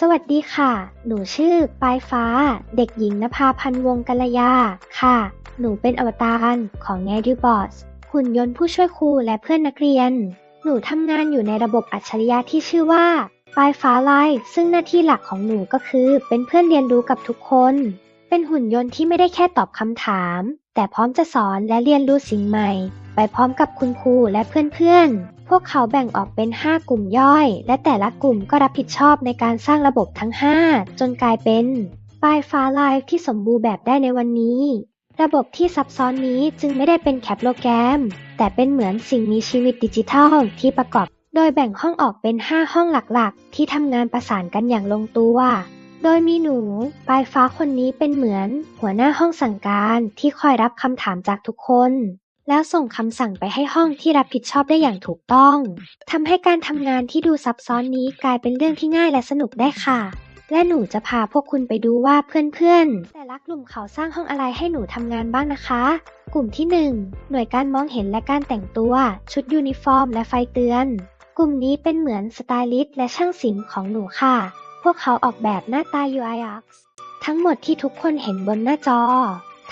สวัสดีค่ะ หนูชื่อปลายฟ้า เด็กหญิงนภาพันธวงกัลยา ค่ะ หนูเป็นอวตารของแงดิบอสหุ่นยนต์ผู้ช่วยครูและเพื่อนนักเรียน หนูทำงานอยู่ในระบบอัจฉริยะที่ชื่อว่าปลายฟ้าไลฟ์ซึ่งหน้าที่หลักของหนูก็คือ เป็นเพื่อนเรียนรู้กับทุกคน เป็นหุ่นยนต์ที่ไม่ได้แค่ตอบคำถาม แต่พร้อมจะสอนและเรียนรู้สิ่งใหม่ ไปพร้อมกับคุณครูและเพื่อนๆ พวกเขาแบ่งออกเป็น 5 กลุ่มย่อย และแต่ละกลุ่มก็รับผิดชอบในการสร้างระบบทั้ง 5 จนกลายเป็นปลายฟ้าไลฟ์ที่สมบูรณ์แบบได้ในวันนี้ ระบบที่ซับซ้อนนี้จึงไม่ได้เป็นแค่โปรแกรม แต่เป็นเหมือนสิ่งมีชีวิตดิจิทัลที่ประกอบ โดยแบ่งห้องออกเป็น 5 ห้องหลักๆ ที่ทำงานประสานกันอย่างลงตัวโดยมีหนูปลายฟ้าคนนี้เป็นเหมือน หัวหน้าห้องสั่งการที่คอยรับคำถามจากทุกคน แล้วส่งคำสั่งไปให้ห้องที่รับผิดชอบได้อย่างถูกต้องทำให้การทำงานที่ดูซับซ้อนนี้กลายเป็นเรื่องที่ง่ายและสนุกได้ค่ะ และหนูจะพาพวกคุณไปดูว่าเพื่อนๆ แต่ละกลุ่มเขาสร้างห้องอะไรให้หนูทำงานบ้างนะคะ กลุ่มที่ 1 หน่วยการมองเห็นและการแต่งตัว ชุดยูนิฟอร์ม และไฟเตือน กลุ่มนี้เป็นเหมือนสไตลิสต์และช่างศิลป์ของหนูค่ะ พวกเขาออกแบบหน้าตา UI UX ทั้งหมดที่ทุกคนเห็นบนหน้าจอ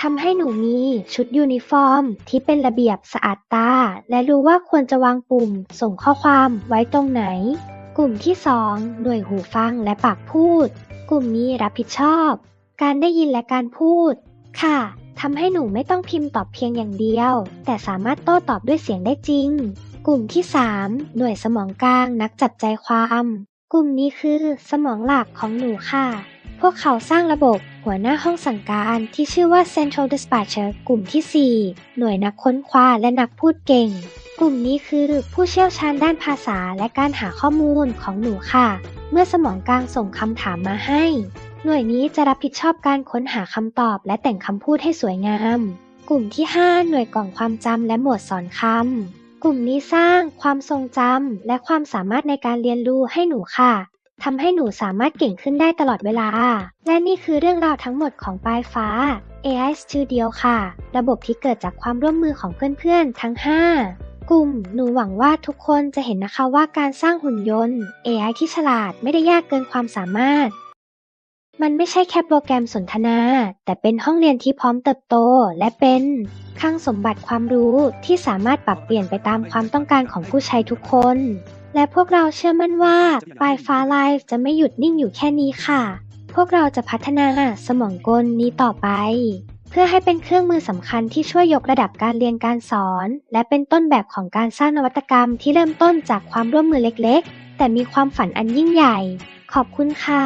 ทำให้หนูมีชุดยูนิฟอร์ม ที่เป็นระเบียบสะอาดตา และรู้ว่าควรจะวางปุ่ม ส่งข้อความไว้ตรงไหน กลุ่มที่ 2 หน่วยหูฟังและปากพูด กลุ่มนี้รับผิดชอบ การได้ยินและการพูด ค่ะทำให้หนูไม่ต้องพิมพ์ตอบเพียงอย่างเดียว แต่สามารถโต้ตอบด้วยเสียงได้จริง กลุ่มที่ 3 หน่วยสมองกลางนักจับใจความ กลุ่มนี้คือสมองหลักของหนูค่ะ พวกเขาสร้างระบบหัวหน้าห้องสั่งการที่ชื่อว่า Central Dispatcher กลุ่มที่ 4 หน่วยนักค้นคว้าและนักพูดเก่ง กลุ่มนี้คือผู้เชี่ยวชาญด้านภาษาและการหาข้อมูลของหนูค่ะ เมื่อสมองกลางส่งคำถามมาให้ หน่วยนี้จะรับผิดชอบการค้นหาคำตอบและแต่งคำพูดให้สวยงาม กลุ่มที่ 5 หน่วยกล่องความจำและหมวดสอนคำ กลุ่มนี้สร้างความทรงจำและความสามารถในการเรียนรู้ให้หนูค่ะทำให้หนูสามารถเก่งขึ้นได้ตลอดเวลา และนี่คือเรื่องราวทั้งหมดของปลายฟ้า AI Studio ค่ะ ระบบที่เกิดจากความร่วมมือของเพื่อนๆ ทั้ง 5 กลุ่ม หนูหวังว่าทุกคนจะเห็นนะคะว่าการสร้างหุ่นยนต์ AI ที่ฉลาดไม่ได้ยากเกินความสามารถ มันไม่ใช่แค่โปรแกรมสนทนา แต่เป็นห้องเรียนที่พร้อมเติบโต และเป็นคลังสมบัติความรู้ที่สามารถปรับเปลี่ยนไปตามความต้องการของผู้ใช้ทุกคน และพวกเราเชื่อมั่นว่าปลายฟ้าไลฟ์จะไม่หยุดนิ่งอยู่แค่นี้ค่ะ พวกเราจะพัฒนาสมองกลนี้ต่อไป เพื่อให้เป็นเครื่องมือสำคัญที่ช่วยยกระดับการเรียนการสอน และเป็นต้นแบบของการสร้างนวัตกรรมที่เริ่มต้นจากความร่วมมือเล็กๆ แต่มีความฝันอันยิ่งใหญ่ ขอบคุณค่ะ